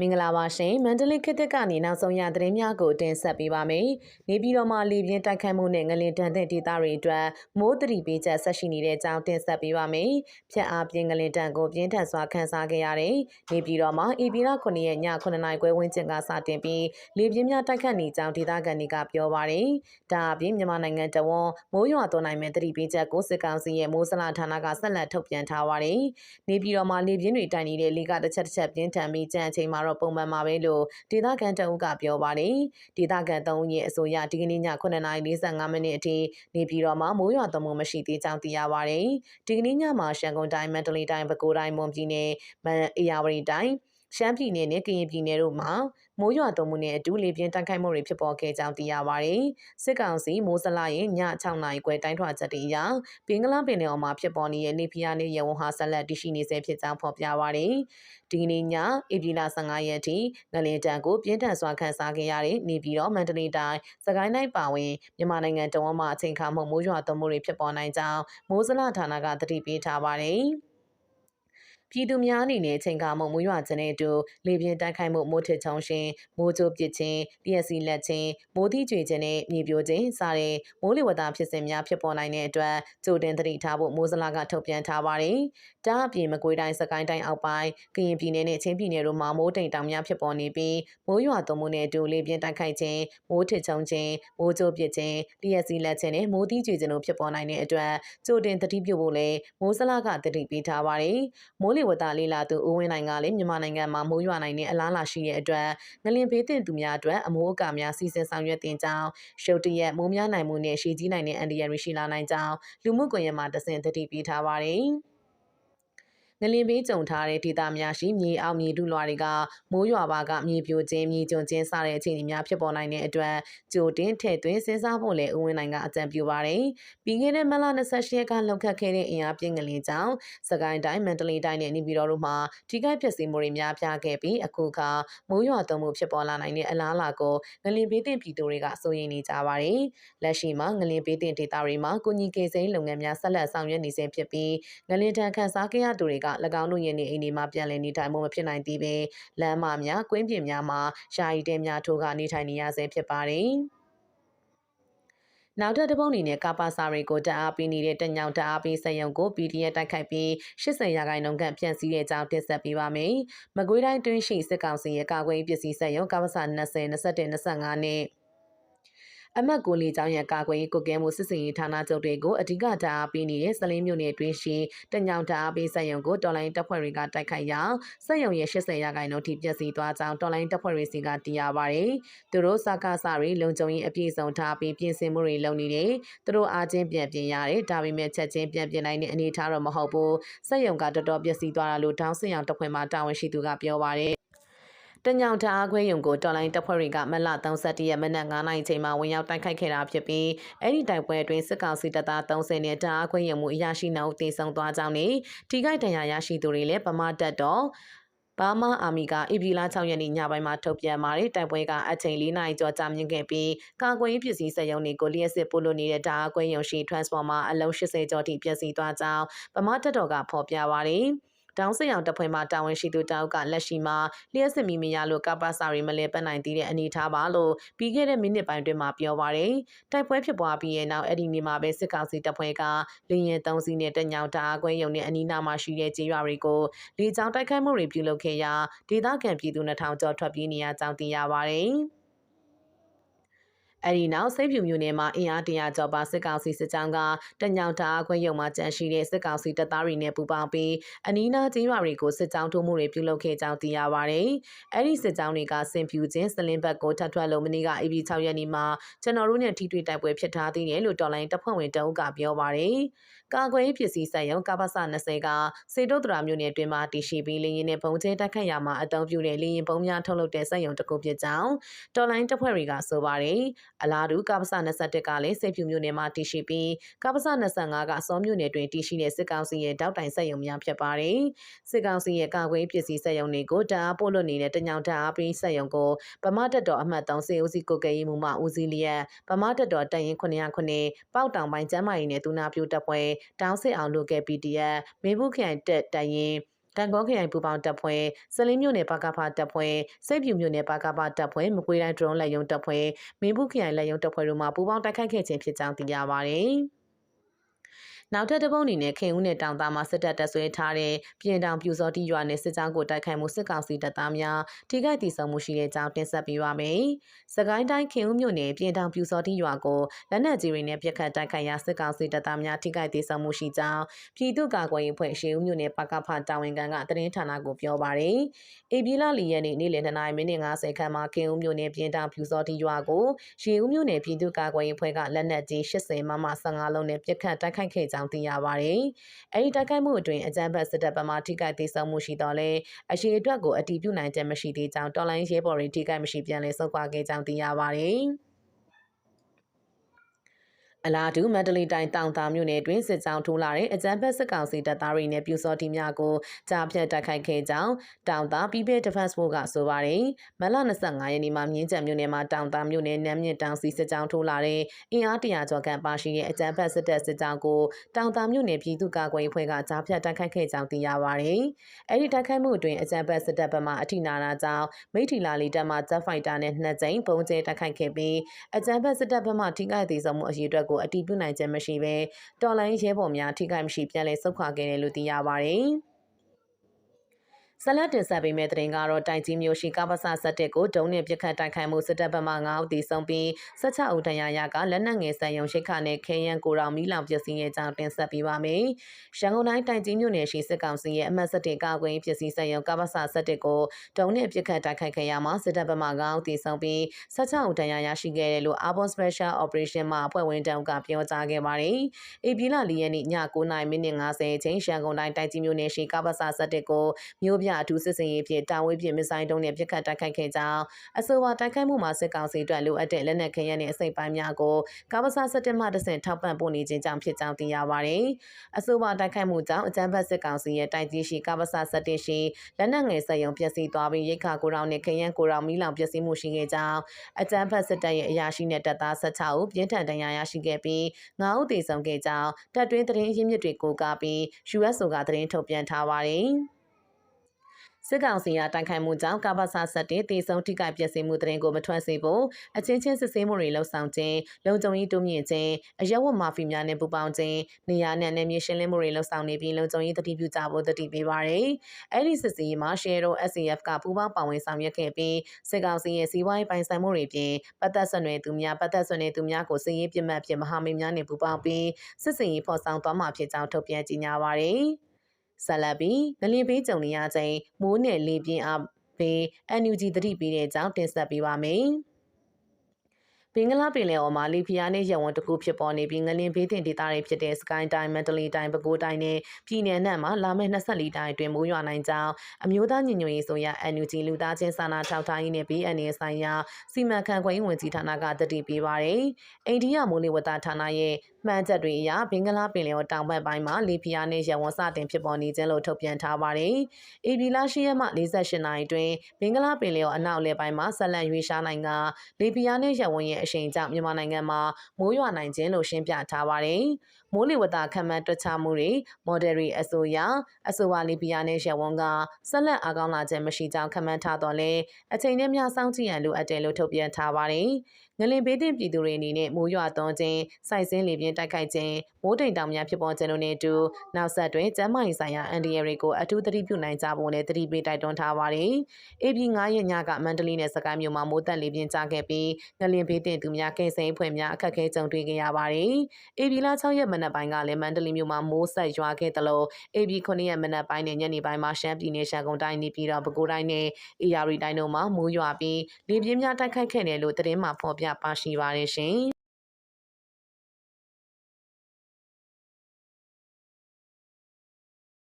မင်္ဂလာပါရှင်မန္တလေးခေတ်သစ်ကနေနောက်ဆုံးရသတင်းများကိုတင်ဆက်ပေးပါမယ်။နေပြည်တော်မှာလေပြင်းတိုက်ခတ်မှုနဲ့ငလင်တန်တဲ့ဒေသတွေအတွက်မိုးတတိပေးချက်ဆက်ရှိနေတဲ့အကြောင်းတင်ဆက်ပေးပါမယ်။ဖြတ်အားပြင်းငလင်တန်ကိုပြင်းထန်စွာခန်းစားခဲ့ရတဲ့နေပြည်တော်မှာဧပြီလ9ရက်ည9နာရီခွဲဝန်းကျင်ကစတင်ပြီးလေပြင်းများတိုက်ခတ်နေကြောင်းဒေသခံတွေကပြောပါရယ်။ဒါအပြင်မြန်မာနိုင်ငံတဝန်းမိုးရွာသွန်းနိုင်မဲ့တတိပေးချက်ကိုစစ်ကောင်စီရဲ့မိုးစလာဌာနကဆက်လက်ထုတ်ပြန်ထားပါရယ်။နေပြည်တော်မှာလေပြင်းတွေတိုက်နေတဲ့လေကတစ်ချက်တစ်ချက်ပြင်းထန်ပြီးကြံအချိန်မှာတော့ပုံမှန်မှာပဲလို့ဒေသခံတအုပ်ကပြောပါတယ်။ဒေသခံသုံးဦးရဲ့အဆိုအရဒီကနေ့ည9:45မိနစ်အထိနေပြည်တော်မှာမိုးရွာသွန်းမှုမရှိသေးကြောင်းသိရပါတယ်။ဒီကနေ့ညမှာရှန်ကုန်တိုင်းမန္တလေးတိုင်းပဲခူးတိုင်းမွန်ပြည်နယ်မန်အေယာဝတီတိုင်း ရှမ်းပြည်နယ်နဲ့ကရင်ပြည်နယ်တို့မှာမိုးရွာသွန်းမှုနဲ့အတူလေပြင်းတိုက်ခိုက်မှုတွေဖြစ်ပေါ်ခဲ့ကြောင်းသိရပါတယ်။စစ်ကောင်စီမိုးစလာရဲ့ည6နာရီခွဲတိုင်းထွာချက်တွေအရပင်ကလပင်နယ်အော်မှာဖြစ်ပေါ်နေတဲ့နေဖီယာနဲ့ရဝဟာဆက်လက်တရှိနေဆဲဖြစ်ကြောင်းဖော်ပြပါတယ်။ဒီကနေ့ညဧပြီလ15ရက်ထိငလင်တန်ကိုပြင်းထန်စွာခန်းစားခဲ့ရတဲ့နေပြည်တော်မန္တလေးတိုင်းစကိုင်းတိုင်းပါဝင်မြန်မာနိုင်ငံတဝန်းမှာအချိန်ခါမှုမိုးရွာသွန်းမှုတွေဖြစ်ပေါ်နိုင်ကြောင်းမိုးစလာဌာနကသတိပေးထားပါတယ်။ ပြည်သူများအနေနဲ့ချိန်ကာမှုမွေးရွာခြင်းနဲ့အတူလေပြင်းတိုက်ခိုက်မှုမိုးထစ်ချုံရှင်မိုးကြိုးပစ်ခြင်းလျက်စီလက်ခြင်းမိုးသီးကျွေခြင်းနဲ့မြေပြိုခြင်းစတဲ့မိုးလေဝသဖြစ်စဉ်များဖြစ်ပေါ်နိုင်တဲ့အတွက်ကြိုတင်သတိထားဖို့မိုးစလာကထုတ်ပြန်ထားပါတယ်။ဒါအပြင်မကွေးတိုင်းစကိုင်းတိုင်းအောက်ပိုင်းကရင်ပြည်နယ်နဲ့ချင်းပြည်နယ်တို့မှာမိုးတိမ်တောင်များဖြစ်ပေါ်နေပြီးမိုးရွာသွန်းမှုနဲ့အတူလေပြင်းတိုက်ခိုက်ခြင်းမိုးထစ်ချုံခြင်းမိုးကြိုးပစ်ခြင်းလျက်စီလက်ခြင်းနဲ့မိုးသီးကျွေခြင်းတို့ဖြစ်ပေါ်နိုင်တဲ့အတွက်ကြိုတင်သတိပြုဖို့လည်းမိုးစလာကသတိပေးထားပါတယ်။မိုးလေဝသလေးလာသူဦးဝင်းနိုင်ကလည်းမြန်မာနိုင်ငံမှာမိုးရွာနိုင်တဲ့အလားအလာရှိတဲ့အတွက်ငလင်ဘေးတင်သူများအတွက်အမိုးအကာများစီစဉ်ဆောင်ရွက်တင်ကြောင်းရှုပ်တရက်မိုးများနိုင်မှုနဲ့ရှည်ကြီးနိုင်တဲ့အန်ဒီယရီရှိလာနိုင်ကြောင်းလူမှုကွန်ရက်မှာတဆင့်တတိပေးထားပါတယ်။ ငလင်ဘေးကြုံထားတဲ့ဒေသများရှိမြေအောက်မြေထုလွှာတွေကမိုးရွာပါကမြေပြိုခြင်းမြေကျွံခြင်းစတဲ့အခြေအနေများဖြစ်ပေါ်နိုင်တဲ့အတွက်ကြိုတင်ထည့်သွင်းစဉ်းစားဖို့လည်းဦးဝင်းနိုင်ကအကြံပြုပါတယ်။ပြီးခဲ့တဲ့မလ28ရက်ကလှုပ်ခတ်ခဲ့တဲ့အင်အားပြင်းငလင်ကြောင့်စကိုင်းတိုင်းမန္တလေးတိုင်းနဲ့နေပြည်တော်တို့မှာထိခိုက်ပျက်စီးမှုတွေများပြားခဲ့ပြီးအခုခါမိုးရွာသွန်းမှုဖြစ်ပေါ်လာနိုင်တဲ့အလားအလာကိုငလင်ဘေးတင်ပြည်သူတွေကစိုးရိမ်နေကြပါတယ်။လက်ရှိမှာငလင်ဘေးတင်ဒေသတွေမှာကုညီကေစိမ်းလုပ်ငန်းများဆက်လက်ဆောင်ရွက်နေဆဲဖြစ်ပြီးငလင်တန်ခန်းစားခဲ့ရသူတွေက၎င်းတို့ရဲ့နေအိမ်တွေမှာပြန်လည်နေထိုင်မှုမဖြစ်နိုင်သေးပဲလမ်းမများ၊ကွင်းပြင်များမှာယာယီတဲများထိုးကနေထိုင်နေရဆဲဖြစ်ပါတယ်။နောက်ထပ်တစ်ပုံအနေနဲ့ကပါစာတွေကိုတအားပေးနေတဲ့တညောင်တအားပေးစက်ရုံကို PDF တိုက်ခိုက်ပြီး80ရာခိုင်နှုန်းခန့်ပြန်စည်းတဲ့အကြောင်းတင်ဆက်ပေးပါမယ်။မကွေးတိုင်းတွင်းရှိစစ်ကောင်စီရဲ့ကာကွယ်ရေးပစ္စည်းစက်ရုံကပါစာ20 21 25နဲ့ အမတ်ကိုလေကြောင်းရန်ကာကွယ်ရေးကုကဲမှုစစ်စင်ရေးဌာနချုပ်တွေကိုအဓိကဓာတ်အားပေးနေတဲ့စလင်းမြို့နယ်တွင်းရှိတညောင်ဓာတ်အားပေးစက်ရုံကိုတော်လိုင်းတပ်ဖွဲ့တွေကတိုက်ခိုက်ရာစက်ရုံရဲ့80ရာခိုင်နှုန်းထိပျက်စီးသွားကြောင်းတော်လိုင်းတပ်ဖွဲ့တွေစီကသိရပါဗျ။သူတို့စကားစတွေလုံခြုံရေးအပြည့်စုံထားပြီးပြင်ဆင်မှုတွေလုပ်နေတယ်။သူတို့အားချင်းပြန်ပြင်ရတယ်။ဒါပေမဲ့ချက်ချင်းပြန်ပြင်နိုင်တဲ့အနေအထားတော့မဟုတ်ဘူး။စက်ရုံကတော်တော်ပျက်စီးသွားတာလို့တောင်းစင်အောင်တပ်ဖွဲ့မှတာဝန်ရှိသူကပြောပါဗျ။ တညောင်တအားခွဲရုံကိုတော်လိုင်းတပ်ဖွဲ့တွေကမလ31ရက်မနက်9:00နာရီချိန်မှာဝင်ရောက်တိုက်ခိုက်ခဲ့တာဖြစ်ပြီးအဲ့ဒီတိုက်ပွဲအတွင်းစစ်ကောင်စီတပ်သား30နဲ့တအားခွဲရုံမှုအရာရှိနှုတ်တေဆုံသွားကြောင်းနဲ့ထိခိုက်ဒဏ်ရာရရှိသူတွေလည်းဗမာတပ်တော်ဘာမာအာမီကဧပြီလ6ရက်နေ့ညပိုင်းမှာထုတ်ပြန်ပါတယ်တိုက်ပွဲကအချိန်၄နာရီကျော်ကြာမြင့်ခဲ့ပြီးကာကွယ်ရေးပစ္စည်းစက်ရုံတွေကိုလျှက်စစ်ပို့လို့နေတဲ့ဓာတ်အကွင်းရုံရှိ transformer အလုံး80ကျော်ထိပျက်စီးသွားကြောင်းဗမာတပ်တော်ကဖော်ပြပါတယ်။ တောင်းစင်အောင်တပ်ဖွဲ့မှတာဝန်ရှိသူတောက်ကလက်ရှိမှာလျှက်စစ်မီမရလို့ကပ္ပစာရီမလဲပတ်နိုင်သေးတဲ့အနေအထားပါလို့ပြီးခဲ့တဲ့မိနစ်ပိုင်းတွင်မှပြောပါရယ်တိုက်ပွဲဖြစ်ပွားပြီးရဲ့နောက်အဲ့ဒီနေ့မှာပဲစစ်ကောင်စီတပ်ဖွဲ့ကလေရင်သုံးစီးနဲ့တညောင်တာအကွဲရုံနဲ့အနီးနားမှာရှိတဲ့ကြေးရွာတွေကိုလေကြောင်းတိုက်ခိုက်မှုတွေပြုလုပ်ခဲ့ရာဒေသခံပြည်သူ2000ကျော်ထွက်ပြေးနေရကြောင်းသိရပါရယ် အဲဒီနောက်စိတ်ဖြူမြို့နယ်မှာအင်အားတရာကျော်ပါစစ်ကောင်စီစစ်ကြောင်းကတညောင်တာခွဲရုံမှာကြန့်ရှိတဲ့စစ်ကောင်စီတပ်သားတွေနဲ့ပူးပေါင်းပြီးအနီးနားကျေးရွာတွေကိုစစ်ကြောင်းထိုးမှုတွေပြုလုပ်ခဲ့ကြောင်းသိရပါဗျ။အဲဒီစစ်ကြောင်းတွေကစင်ဖြူချင်းစလင်းဘက်ကိုထပ်ထွက်လို့မနေ့က AB 6 ရက်နေ့မှာကျွန်တော်တို့နဲ့ထိတွေ့တိုက်ပွဲဖြစ်ထားသေးတယ်လို့တော်လိုင်းတပ်ဖွဲ့ဝင်တအုပ်ကပြောပါဗျ။ကာကွယ်ရေးပစ္စည်းဆိုင်ရုံကပ္ပစ20ကစေတုတ်တရာမြို့နယ်တွင်မှတည်ရှိပြီးလေရင်နဲ့ဘုံကျဲတိုက်ခတ်ရမှာအသုံးပြုတဲ့လေရင်ဘုံများထုတ်လုပ်တဲ့စက်ရုံတစ်ခုဖြစ်ကြောင်းတော်လိုင်းတပ်ဖွဲ့တွေကဆိုပါတယ်။အလားတူကပ္ပစ21ကလည်းစိတ်ဖြူမြို့နယ်မှာတည်ရှိပြီးကပ္ပစ25ကစောမြို့နယ်တွင်တည်ရှိတဲ့စစ်ကောင်စီရဲ့တောက်တိုင်စက်ရုံများဖြစ်ပါတယ်။စစ်ကောင်စီရဲ့ကာကွယ်ပစ္စည်းစက်ရုံတွေကိုတအားပို့လွှတ်နေတဲ့တညောင်တအားပြီးစက်ရုံကိုဗမာတက်တော်အမှတ်3စေဦးစီကိုကဲရေးမှုမှဦးစီးလျက်ဗမာတက်တော်တရင်909ပေါက်တောင်ပိုင်းကျမ်းမာရေးနဲ့ဒူနာပြိုတပ်ဖွဲ့တောင်းစစ်အောင်လုပ်ခဲ့ PDF မေဘူးခိုင်တက်တရင် တန်ကောခရိုင်ပူပေါင်းတပ်ဖွဲ့စလင်းမြို့နယ်ပါကဖတပ်ဖွဲ့စိတ်ပြူမြို့နယ်ပါကဖတပ်ဖွဲ့မကွေးတိုင်းဒရုန်းလက်ယုံတပ်ဖွဲ့မင်းဘူးခရိုင်လက်ယုံတပ်ဖွဲ့တို့မှပူးပေါင်းတိုက်ခိုက်ခဲ့ခြင်းဖြစ်ကြောင်းသိရပါဗျ။ နောက်ထပ်တစ်ပုတ်အနေနဲ့ခင်ဦးနယ်တောင်သားမှာစစ်တပ်တပ်ဆွဲထားတဲ့ပြင်တောင်ပြူစောတိရွာနယ်စစ်ကြောင်းကိုတိုက်ခိုက်မှုစစ်ကောင်စီတပ်သားများထိခိုက်ဒေဆုံးမှုရှိတဲ့ကြောင်းတင်ဆက်ပေးပါမယ်။စကိုင်းတိုင်းခင်ဦးမြို့နယ်ပြင်တောင်ပြူစောတိရွာကိုလက်နက်ကြီးတွေနဲ့ပြစ်ခတ်တိုက်ခိုက်ရာစစ်ကောင်စီတပ်သားများထိခိုက်ဒေဆုံးမှုရှိကြောင်းပြည်သူ့ကာကွယ်ရေးဖွဲ့ရှေးဦးမြို့နယ်ပကဖတာဝန်ခံကသတင်းဌာနကိုပြောပါရယ်။အေပြည်လာလီရက်နေ့နေ့လယ်2နာရီမိနစ်50ခန့်မှာခင်ဦးမြို့နယ်ပြင်တောင်ပြူစောတိရွာကိုရှေးဦးမြို့နယ်ပြည်သူ့ကာကွယ်ရေးဖွဲ့ကလက်နက်ကြီး80မမ15လုံးနဲ့ပြစ်ခတ်တိုက်ခိုက်ခဲ့ကြောင်းသိရပါတယ်။အဲဒီတိုက်ခိုက်မှုအတွင်းအကြမ်းဖက်စစ်တပ်ဘက်မှထိခိုက်ဒေဆုံးမှုရှိတော့လဲအရှိအတွက်ကိုအတီးပြုနိုင်တဲ့မရှိသေးကြောင်းတော်လိုင်းရဲဘော်တွေထိခိုက်မရှိပြန်လည်ဆုတ်ခွာခဲ့ကြောင်းသိရပါတယ်။ အလားတူမန္တလေးတိုင်းတောင်သာမြို့နယ်တွင်စစ်ကြောင်းထိုးလာတဲ့အကြမ်းဖက်စစ်ကောင်စီတပ်သားတွေနဲ့ပြူစောတီများကိုကြားဖြတ်တိုက်ခိုက်ခဲ့ကြောင်းတောင်သာ People Defense Force ကဆိုပါတယ်။မလ25ရက်နေ့မှာမြင်းကြံမြို့နယ်မှာတောင်သာမြို့နယ်နမ်းမြင့်တောင်စီစစ်ကြောင်းထိုးလာတဲ့အင်အားတရာကျော်ခန့်ပါရှိတဲ့အကြမ်းဖက်စစ်တပ်စစ်ကြောင်းကိုတောင်သာမြို့နယ်ပြည်သူ့ကာကွယ်ရေးဖွဲ့ကကြားဖြတ်တိုက်ခိုက်ခဲ့ကြောင်းသိရပါတယ်။အဲဒီတိုက်ခိုက်မှုအတွင်းအကြမ်းဖက်စစ်တပ်ဘက်မှအထိနာတာကြောင့်မိထီလာလီတပ်မှဂျက်ဖိုက်တာနဲ့နှစ်ကြိမ်ပုံကျဲတိုက်ခိုက်ခဲ့ပြီးအကြမ်းဖက်စစ်တပ်ဘက်မှထိခိုက်သေးဆုံးမှုအရေးအတွက်ကိုအတည်ပြုနိုင်ခြင်းမရှိဘဲတော်လိုင်းရဲဘော်များထိခိုက်မရှိပြန်လည်ဆုတ်ခွာခဲ့တယ်လို့သိရပါတ ယ်။ဆလတ်တင်ဆက်ပေးမဲ့တဲ့တင်ကတော့တိုင်ကြီးမျိုးရှိကပ္ပစဆက်တက်ကိုဒုံနဲ့ပြစ်ခတ်တိုက်ခိုက်မှုစစ်တပ်ဘက်မှ9ဦးတည်ဆုံပြီး16ဦးတန်ရာရကလက်နက်ငယ်ဆန်ယုံရှိခနဲ့ခဲယံကိုရောင်မီလောင်ပျက်စီးရဲ့ကြောင်းတင်ဆက်ပေးပါမယ်။ရန်ကုန်တိုင်းတိုင်ကြီးမျိုးနယ်ရှိစစ်ကောင်စီရဲ့အမှတ်7ကာကွယ်ပျက်စီးဆန်ယုံကပ္ပစဆက်တက်ကိုဒုံနဲ့ပြစ်ခတ်တိုက်ခိုက်ခဲ့ရမှာစစ်တပ်ဘက်မှ9ဦးတည်ဆုံပြီး16ဦးတန်ရာရရှိခဲ့တယ်လို့ Arbor Special Operation မှအဖွဲ့ဝင်တောင်ကပြောကြားခဲ့ပါတယ်။အေပြည်လ၄ရက်နေ့ည9:50မိနစ်50အချိန်ရန်ကုန်တိုင်းတိုင်ကြီးမျိုးနယ်ရှိကပ္ပစဆက်တက်ကိုမြို့ပြအထူးစစ်စင်ရေးဖြင့်တာဝေးဖြင့်မစ်ဆိုင်တုံးနဲ့ပြစ်ခတ်တိုက်ခိုက်ခဲ့ကြောင်းအဆိုပါတိုက်ခိုက်မှုမှာစစ်ကောင်စီအတွက်လိုအပ်တဲ့လက်နက်ခဲယမ်းနဲ့အစိပ်ပိုင်းများကိုကာဗဆာစတက်မှတဆင့်ထောက်ပံ့ပို့နေခြင်းကြောင့်ဖြစ်ကြောင်းသိရပါတယ်။အဆိုပါတိုက်ခိုက်မှုကြောင့်အကြမ်းဖက်စစ်ကောင်စီရဲ့တိုက်ကြီးရှိကာဗဆာစတက်ရှိလက်နက်ငယ်ဆက်ယုံပျက်စီးသွားပြီးရိတ်ခါကိုရောင်နဲ့ခဲယမ်းကိုရောင်မီးလောင်ပျက်စီးမှုရှိခဲ့ကြောင်းအကြမ်းဖက်စစ်တပ်ရဲ့အရာရှိနဲ့တပ်သား16ဦးပြင်းထန်ဒဏ်ရာရရှိခဲ့ပြီး9ဦးသေဆုံးခဲ့ကြောင်းတပ်တွင်းသတင်းရင်းမြစ်တွေကိုကားပြီး USO ကသတင်းထုတ်ပြန်ထားပါတယ်။ စစ်ကောင်စီကတိုက်ခိုက်မှုကြောင့်ကပ္ပဆဆက်တဲ့တေဆုံးထိခိုက်ပျက်စီးမှုတရင်ကိုမထွက်စေဖို့အချင်းချင်းစစ်ဆေးမှုတွေလှုပ်ဆောင်ခြင်းလုံခြုံရေးတိုးမြင့်ခြင်းအရက်ဝတ်မာဖီများနဲ့ပူးပေါင်းခြင်းနေရာနဲ့နယ်မြေရှင်းလင်းမှုတွေလှုပ်ဆောင်နေပြီးလုံခြုံရေးတတိပြုကြဖို့တတိပေးပါတယ်။အဲဒီစစ်ဆေးရေးမှာ Share SCF ကပူးပေါင်းပါဝင်ဆောင်ရွက်ခဲ့ပြီးစစ်ကောင်စီရဲ့စီးပွားရေးပိုင်ဆိုင်မှုတွေပြင်ပတ်သက်ဆွနွယ်သူများပတ်သက်ဆွနွယ်သူများကိုစစ်ရေးပြစ်မှတ်ဖြင့်မဟာမိတ်များနဲ့ပူးပေါင်းပြီးစစ်စင်ရေးဖော်ဆောင်သွားမှာဖြစ်ကြောင်းထုတ်ပြန်ကြေညာပါတယ်။ ဆက်လက်ပြီးငလင်ပေးကြုံနေရချိန်မိုးနဲ့လေပြင်းအားပေး NUG တတိပေးတဲ့အကြောင်းတင်ဆက်ပေးပါမယ်။ဘင်္ဂလားပင်လယ်အော်မှာလီဖီယာနဲ့ရဝွန်တကူဖြစ်ပေါ်နေပြီးငလင်ဘေးတင်ဒေသတွေဖြစ်တဲ့စကိုင်းတိုင်းမန္တလေးတိုင်းပဲခူးတိုင်းနဲ့ပြည်내နက်မှာလာမယ့်24တိုင်းအတွင်းမိုးရွာနိုင်ကြောင်းအမျိုးသားညီညွတ်ရေးဆိုရ NUG လူသားချင်းစာနာထောက်ထားရေးနဲ့ BNA ဆိုင်ရာစီမံခန့်ခွဲရေးဝန်ကြီးဌာနကတတိပေးပါရယ်အိန္ဒိယမိုးလေဝသဌာနရဲ့ မှန်ချက်တွေအရဘင်္ဂလားပင်လယ်အော်တောင်ဘက်ပိုင်းမှာလီဖီယာနဲ့ရဝွန်စတင်ဖြစ်ပေါ်နေခြင်းလို့ထုတ်ပြန်ထားပါတယ်။ AB လာရှိရမှ48နိုင်အတွင်းဘင်္ဂလားပင်လယ်အော်အနောက်လေပိုင်းမှာဆက်လက်ရွေးရှားနိုင်ကလီဖီယာနဲ့ရဝွန်ရဲ့အရှိန်ကြောင့်မြန်မာနိုင်ငံမှာမိုးရွာနိုင်ခြင်းလို့ရှင်းပြထားပါတယ်။မိုးလေဝသခန့်မှန်းတွက်ချမှုတွေမော်ဒယ်ရီအဆိုအရအဆိုပါလီဘီယာနဲ့ရဝွန်ကဆက်လက်အားကောင်းလာခြင်းမရှိကြောင်းခန့်မှန်းထားတော့လဲအချိန်နဲ့များစောင့်ကြည့်ရန်လိုအပ်တယ်လို့ထုတ်ပြန်ထားပါတယ်။ ငလင်ဘေးတင်ပြည်သူတွေအနေနဲ့မိုးရွာသွန်းခြင်းစိုက်စင်းလေပြင်းတိုက်ခိုက်ခြင်းမိုးတိမ်တောင်များဖြစ်ပေါ်ခြင်းတို့နဲ့အတူနောက်ဆက်တွဲကျန်းမာရေးဆိုင်ရာအန်ဒီရတွေကိုအထူးသတိပြုနိုင်ကြဖို့လည်းသတိပေးတိုက်တွန်းထားပါတယ်။ AB 9ရက်ညကမန္တလေးနဲ့စကိုင်းမြို့မှာမိုးတက်လေပြင်းကျခဲ့ပြီးငလင်ဘေးတင်သူများကင်စိန်ဖွဲ့များအခက်အခဲကြုံတွေ့ခဲ့ရပါတယ်။ AB လ6ရက်မနက်ပိုင်းကလည်းမန္တလေးမြို့မှာမိုးဆက်ရွာခဲ့သလို AB 9ရက်မနက်ပိုင်းနဲ့ညနေပိုင်းမှာရှမ်းပြည်နယ်ရှမ်းကုန်းတိုင်းနေပြည်တော်ပဲခူးတိုင်းနဲ့အေရီတိုင်းတို့မှာမိုးရွာပြီးလေပြင်းများတိုက်ခိုက်ခဲ့တယ်လို့သတင်းမှဖော်ပြပါရှိပါတယ်ရှင်